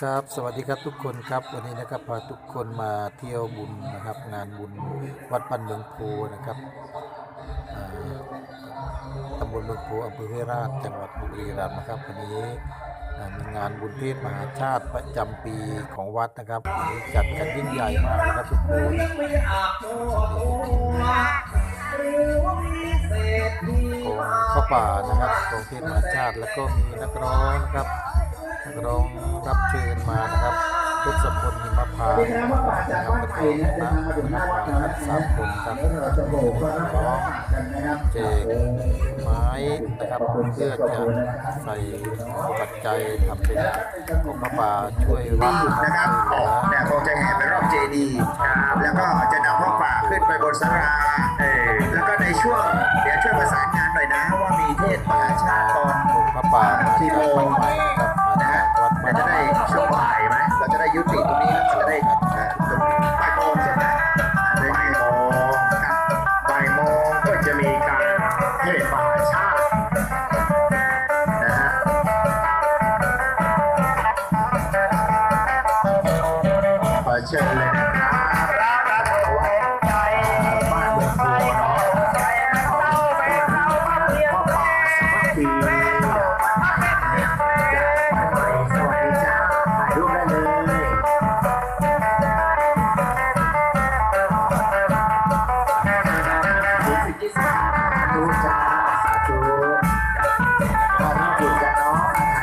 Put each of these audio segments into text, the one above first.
ครับสวัสดีครับทุกคนครับวันนี้นะครับพาทุกคนมาเที่ยวบุญนะครับ งานบุญวัดปันเมืองโพนะครับตำบลเมืองโพอำเภอเฮราชจังหวัดบุรีรัมย์นะครับวันนี้มีงานบุญเทศมหาชาติประจำปีของวัดนะครับจัดกันยิ่งใหญ่มากนะครับทุกคนของข้าป่านะครับของเทศมหาชาติแล้วก็มีนักร้องนะครับ นักร้องรับเชิญมานะครับทุกสมบูรณ์หิมพานต์เป็นคณะว่าป่าจากบ้านไผ่นะนทางมาถึงหน้าวัดนะครับสามคนครับแล้วเราจะโบกก็รับกันนะครับเจกไม้นะครับเพื่อจะใส่ปัจจัยทำเป็นของพระป่าช่วยวัดนะครับออกเนี่ยคงจะแห่ไปรอบเจดีย์แล้วก็จะนำพ่อป่าขึ้นไปบนสาราเออแล้วก็ในช่วงเดี๋ยวช่วยประสานงานหน่อยนะว่ามีเทศมหาชาติตอนองค์พระป่ามาจากวัดใหม่นะครับ มานะจาฮะกวัดเราบ้านจะได้ม่ช่วงบ่ายไหมเราจะได้ยุติตรงนี้แล้วก็จะได้เอ่อจบบ่ายโมงใช่ไหมบ่ายโมงครับบ่ายโมงก็จะมีการเทศมหาชาตินะฮะขอเชิญเลยนะครับ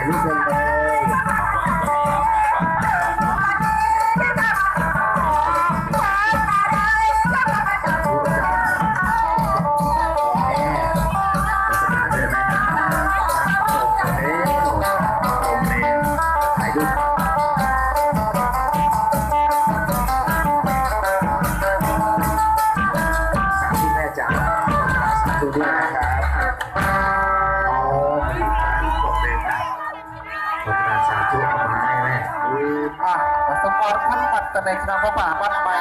ะถ่ สปอนท่านปัตตานในคราวพระป่าบ้านใหม่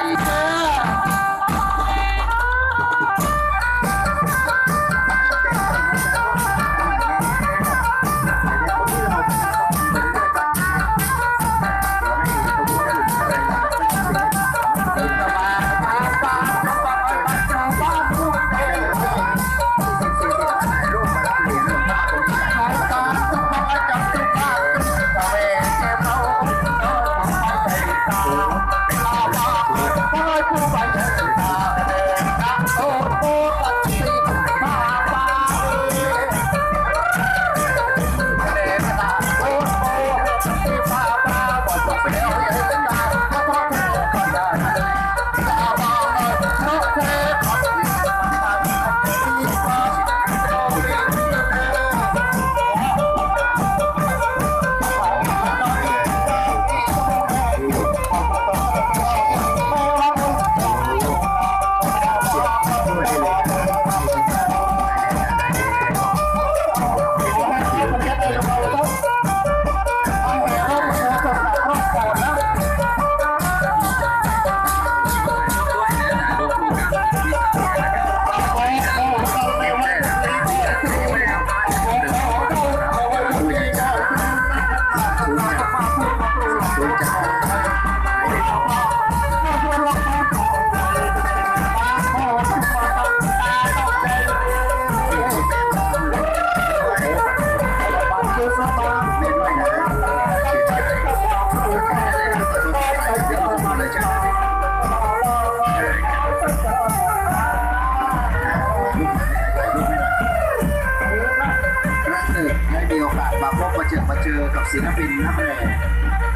กับศิลปินนักแสดง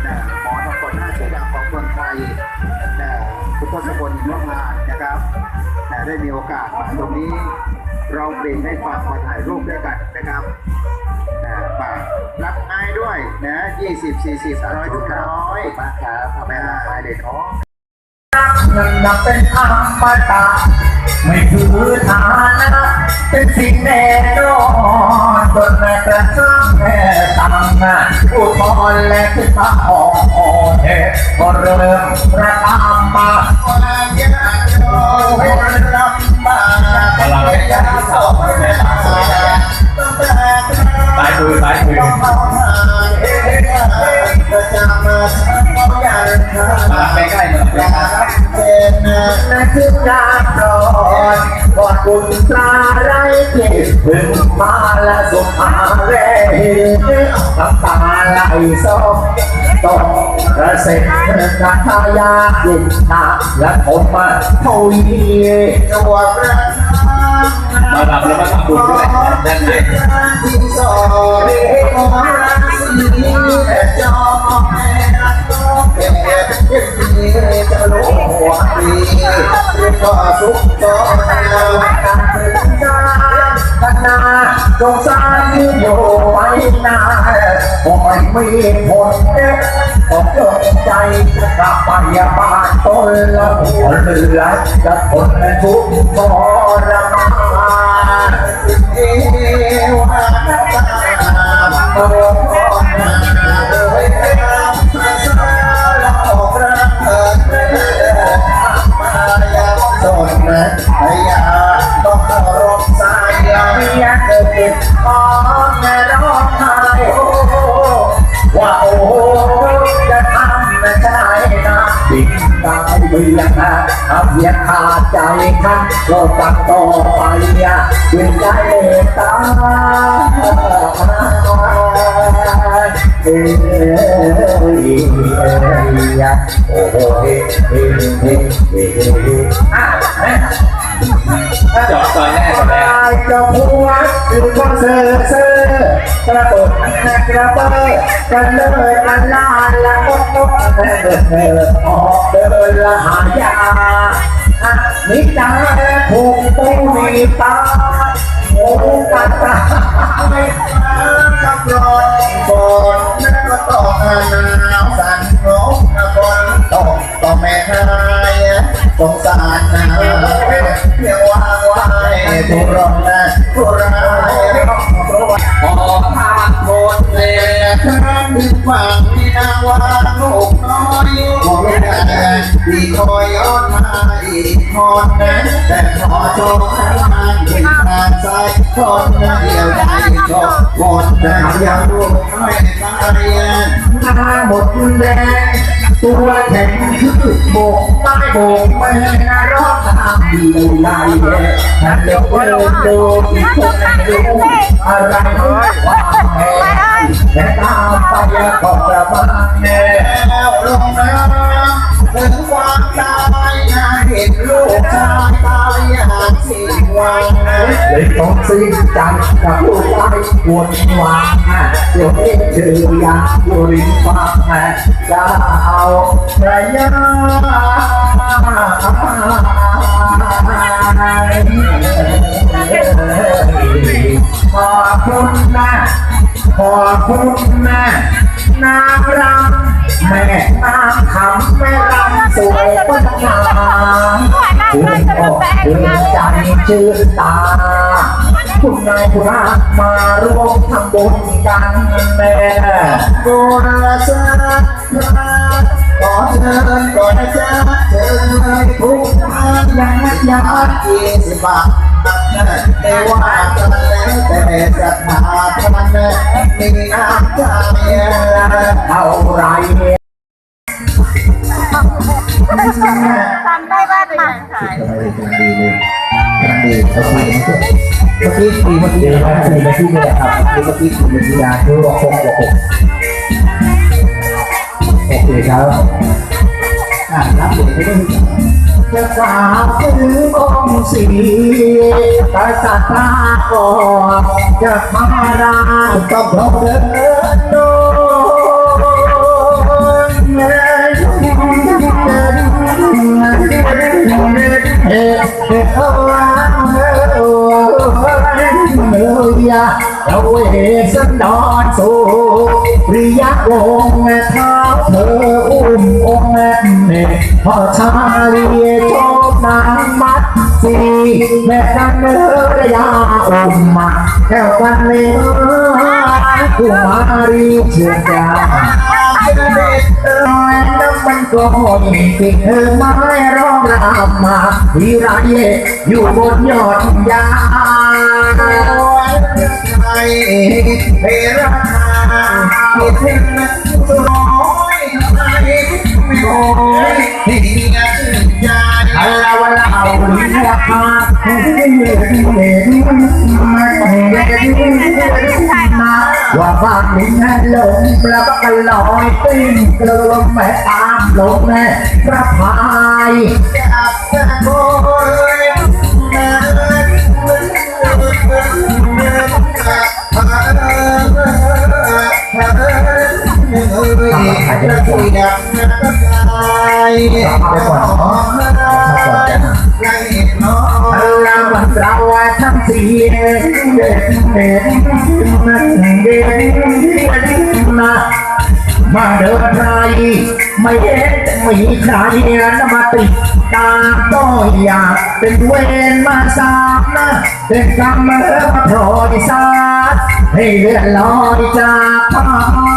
นะหมอทำคนหน้าชื่อดังของคนไทยนะคุณทศพลหิมงานนะครับแต่ได้มีโอกาสมาตรงนี้เราเพลงให้ฟังมาถ่ายรูปด้วยกันนะครับนะฝากรับไม้ด้วยนะ20 40ร้อยทุกร้อยมากครับทำให้มาไปเลยเนาะ เงินนับเป็นธรรมดาไม่ถือฐานะเป็นสิ่งแน่นอนจนแม้กระทั่งแม่ตังอุทธรณ์และขึ้นมาอ่อนแอก็เริ่มประตามมาความยากจนลำบากพลังเป็นยาสองแต่ตาสายมือสายมือประจำเขายันทามาใกล้ๆหน่อยอยากเป็ นนักขึ้นดาบร้อนกอดบุญตราไรเก็บถึงมาและสุภาเรน้ำตาไหลซอกต้อกระเซ็นนาทายาดินนาและผมมาเท่านี้ตัวพระมาดับแล้วมาทำบุญด้วยด้านในที่สอง ม่มีผลต้องจใจกลับไปบ้านตนละหัวเรือจะทนทุกข์ทรมานเอวาตาโอ้พ่อนาเอ้ยพรารออกรักเธอมายาสนนะพยาต้องรพสายยาเมียเกิดติดขอแม่ร้อง ตายเบียนะทำเสียขาดใจคันก็ฟังต่อไปอะด้วยใจเมตตาเอ้ยเอ้ยโอ้โหเฮ้เฮ้เฮ้เฮ้เฮ้อะแม่ จอดซอยแรกก่อนแล้วตายจะหัวคือคนเซ่อเซ่อกระตุกกระเบอกันเลยกันลาละกกกเออออกเดินละหายานิจาถูกปูมีตาโอ้กันตาไม่ตากับรถฝนนั่นก็ต้องหนาวสั่นงงฝนตกก็ไม่หาย สงสารนะเพียงวางไว้ทุรนนะทุรายร้องเพราะว่าพอภาพหมดเลยครั้งหนึ่งฝังที่นาว่าลูกน้อยมองไม่ได้ที่คอยย้อนมาอีกคนนะแต่ขอโชคให้มันเห็นทางซ้ายคนนะเดียวได้ก็หมดแต่ยังลูกน้อยตายหน้าหมดแดง ตัวแข็งคือโบกไม้โบกแม่ร้องตามดีไล่ฉันเด็กเดินดูที่คนดูอะไรว่าแม่แต่ตามไปก็จะมาแน่แล้วลงน้ำถึงความตายนะเห็นลูกชายตา เลยต้องสิ้นใจกับลูกชายปวดหวังเดี๋ยวนี้เจออยากอยู่ริมฝั่จะเอาระยะขอบคุณนะ ขอคุณนะนางรำแม่นางคำแม่รำสวยปัญญาคุณพ่อคุณใจชื่นตา คุณนายคุณอามาร่วมทำบุญกันแม่บุญสาขอเชิญก่อนนะจ๊ะเชิญเลยทุกท่านยังไม่ยากยี่สิบบาท ไม่ว่ากันแล้วแต่ศรัทธาท่านมีน้ำใจเท่าไรทำได้บ้านมาทำไมกำลังดีเลยกำลังดีโอเคเมื่อกี้ปีเมื่อกี้ครับสี่นาทีนี่แหละครับเมื่อกี้สี่นาทียาคือว่าหกหกหกโอเคครับอ่ารับเด็กไม่ต้อง จะกราบถึงองค์ศรีกษัตริย์ก่อนจะมาราต้องพบเดินโดนเอเอโอโอเยาเราเอสันดอนสูปริยวง พอชาลีโชคนางมัดสีแม่กันเนื้อยาอมมาแก้วกันเนื้อกุมารีเชื่อจาน้ำมันก็หดติดเธอไม้ร้องรำมาวิไรอยู่บนยอดยาไทยเฮราคิดถึงน้อย บางลิ้นให้ลงแล้วก็ลอยติ้งกลืมแม่ตามลงแม่พระพายเรา มาเดินไทยไม่เห็นมีใครนมาติดตาต้อยอยากเป็นเวรมาสาบนะเป็นกรรมมาโปรดสาดให้เลือนลอยจากพา